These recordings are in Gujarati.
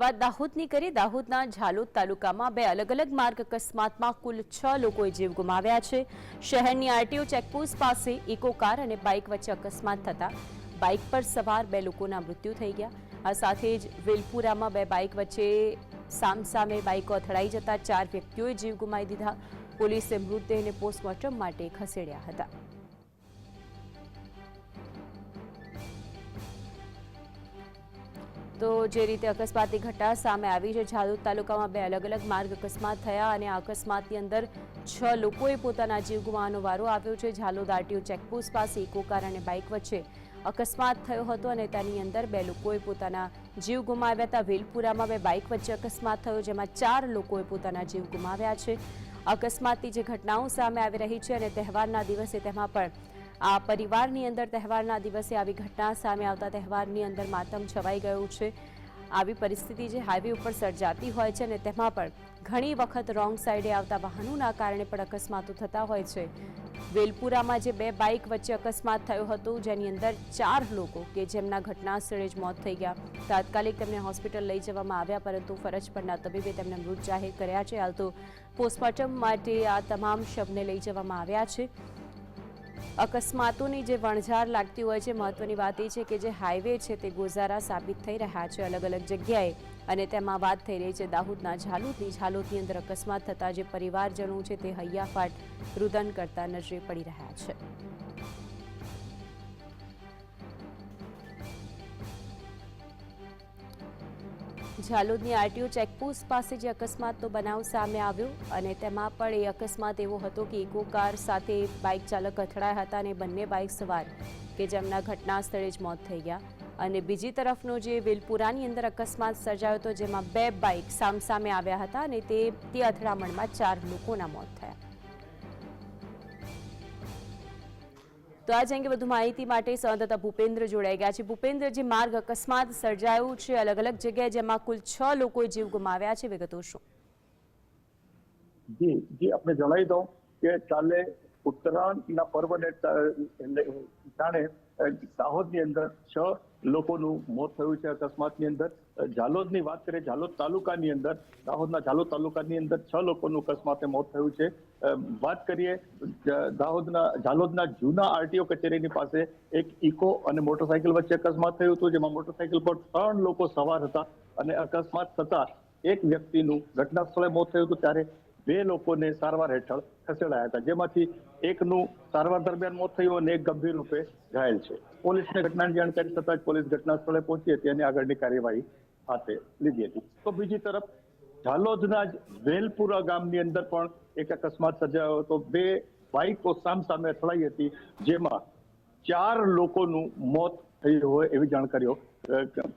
વાત દાહોદની કરી. દાહોદના ઝાલોદ તાલુકામાં બે અલગ અલગ માર્ગ અકસ્માતમાં કુલ છ લોકોએ જીવ ગુમાવ્યા છે. શહેરની આરટીઓ ચેકપોસ્ટ પાસે ઇકો કાર અને બાઇક વચ્ચે અકસ્માત થતા બાઇક પર સવાર બે લોકોના મૃત્યુ થઈ ગયા. આ સાથે જ વેલપુરામાં બે બાઇક વચ્ચે સામસામે બાઇકો અથડાઈ જતા ચાર વ્યક્તિઓએ જીવ ગુમાવી દીધા. પોલીસે મૃતદેહને પોસ્ટમોર્ટમ માટે ખસેડ્યા હતા. તો જે રીતે અકસ્માતની ઘટના સામે આવી છે જાદોદ તાલુકામાં બે અલગ અલગ માર્ગ અકસ્માત થયા અને આ અકસ્માતની અંદર છ લોકોએ પોતાના જીવ ગુમાવવાનો વારો આવ્યો છે. ઝાલોદ આરટીઓ ચેકપોસ્ટ પાસે ઇકો અને બાઇક વચ્ચે અકસ્માત થયો હતો અને તેની અંદર બે લોકોએ પોતાના જીવ ગુમાવ્યા હતા. વેલપુરામાં બે બાઇક વચ્ચે અકસ્માત થયો, જેમાં ચાર લોકોએ પોતાના જીવ ગુમાવ્યા છે. અકસ્માતની જે ઘટનાઓ સામે આવી રહી છે અને તહેવારના દિવસે તેમાં પણ આ પરિવારની અંદર તહેવારના દિવસે આવી ઘટના સામે આવતા તહેવારની અંદર માતમ છવાઈ ગયું છે. આવી પરિસ્થિતિ જે હાઈવે ઉપર સર્જાતી હોય છે અને તેમાં પણ ઘણી વખત રોંગ સાઈડે આવતા વાહનોના કારણે પણ અકસ્માતો થતા હોય છે. વેલપુરામાં જે બે બાઇક વચ્ચે અકસ્માત થયો હતો, જેની અંદર ચાર લોકો કે જેમના ઘટના સ્થળે જ મોત થઈ ગયા. તાત્કાલિક તેમને હોસ્પિટલ લઈ જવામાં આવ્યા, પરંતુ ફરજ પરના તબીબે તેમને મૃત જાહેર કર્યા છે. હાલ તો પોસ્ટમોર્ટમ માટે આ તમામ શબને લઈ જવામાં આવ્યા છે. અકસ્માતોની જે વણઝાર લાગતી હોય છે, મહત્વની વાત એ છે કે જે હાઈવે છે તે ગોઝારા સાબિત થઈ રહ્યા છે અલગ અલગ જગ્યાએ. અને તેમાં વાત થઈ રહી છે દાહોદના ઝાલોદની. ઝાલોદની અંદર અકસ્માત થતા જે પરિવારજનો છે તે હૈયાફાટ રુદન કરતા નજરે પડી રહ્યા છે. ઝાલોદની આરટીઓ ચેકપોસ્ટ પાસે જે અકસ્માતનો બનાવ સામે આવ્યો અને તેમાં પણ એ અકસ્માત એવો હતો કે ઇકો કાર સાથે બાઇક ચાલક અથડાયા હતા અને બંને બાઇક સવાર કે જેમના ઘટના સ્થળે જ મોત થઈ ગયા. અને બીજી તરફનો જે વેલપુરાની અંદર અકસ્માત સર્જાયો હતો જેમાં બે બાઇક સામસામે આવ્યા હતા અને તે અથડામણમાં ચાર લોકોના મોત થયા. તો આજ અંગે વધુ માહિતી માટે સંવાદદાતા ભૂપેન્દ્ર જોડાઈ ગયા છે. ભૂપેન્દ્ર, જે માર્ગ અકસ્માત સર્જાયું છે, અલગ અલગ જગ્યાએ જેમાં કુલ છ લોકોએ જીવ ગુમાવ્યા છે, વિગતો શું? જી જી આપણે જણાવી દઉં કે કાલે ઉત્તરાયણના પર્વને જાણે દાહોદની અંદર છ લોકોનું મોત થયું છે અકસ્માતની અંદર. ઝાલોદની વાત કરીએ, ઝાલોદ તાલુકાની અંદર, દાહોદના ઝાલોદ તાલુકાની અંદર છ લોકોનું અકસ્માતે મોત થયું છે. વાત કરીએ દાહોદના, ઝાલોદના જૂના આરટીઓ કચેરીની પાસે એક ઇકો અને મોટરસાયકલ વચ્ચે અકસ્માત થયું હતું, જેમાં મોટરસાયકલ પર ત્રણ લોકો સવાર હતા અને અકસ્માત થતા એક વ્યક્તિનું ઘટના સ્થળે મોત થયું હતું. ત્યારે બે લોકોને સારવાર હેઠળ ખસેડાયા હતા, જેમાંથી એકનું સારવાર દરમિયાન મોત થયું અને એક ગંભીર રૂપે ઘાયલ છે. પોલીસને ઘટનાની જાણકારી થતાં જ પોલીસ ઘટના સ્થળે પહોંચી હતી અને આગળની કાર્યવાહી હાથે લીધી હતી. તો બીજી તરફ, ઝાલોદના જ વેલપુરા ગામની અંદર પણ એક અકસ્માત સર્જાયો હતો. બે બાઇકો સામસામે અથડાઈ હતી, જેમાં ચાર લોકોનું મોત થયું હોય એવી જાણકારીઓ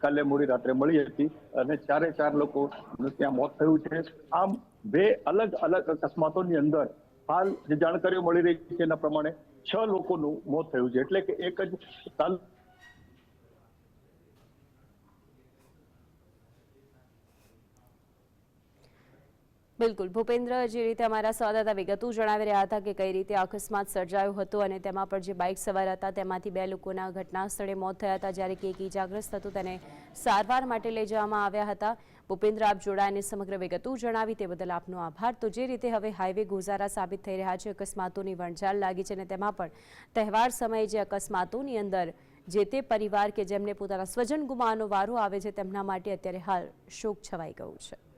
કાલે મોડી રાત્રે મળી હતી અને ચારે ચાર લોકો ત્યાં મોત થયું છે. આમ બે અલગ અલગ અકસ્માતોની અંદર હાલ જે જાણકારીઓ મળી રહી છે એના પ્રમાણે છ લોકોનું મોત થયું છે. એટલે કે એક જ બિલકુલ. ભૂપેન્દ્ર જે રીતે અમારા સંવાદદાતા વિગતો જણાવી રહ્યા હતા કે કઈ રીતે અકસ્માત સર્જાયો હતો અને તેમાં પણ જે બાઇક સવાર હતા, તેમાંથી બે લોકોના ઘટના સ્થળે મોત થયા હતા. જ્યારે કે એક ઇજાગ્રસ્ત હતું, તેને સારવાર માટે લઈ જવામાં આવ્યા હતા. ભૂપેન્દ્ર, આપ જોડાઈને સમગ્ર વિગતો જણાવી તે બદલ આપનો આભાર. તો જે રીતે હવે હાઈવે ગુજારા સાબિત થઈ રહ્યા છે, અકસ્માતોની વણઝાર લાગી છે અને તેમાં પણ તહેવાર સમયે જે અકસ્માતોની અંદર જે તે પરિવાર કે જેમને પોતાના સ્વજન ગુમાવવાનો વારો આવે છે, તેમના માટે અત્યારે હાલ શોક છવાઈ ગયું છે.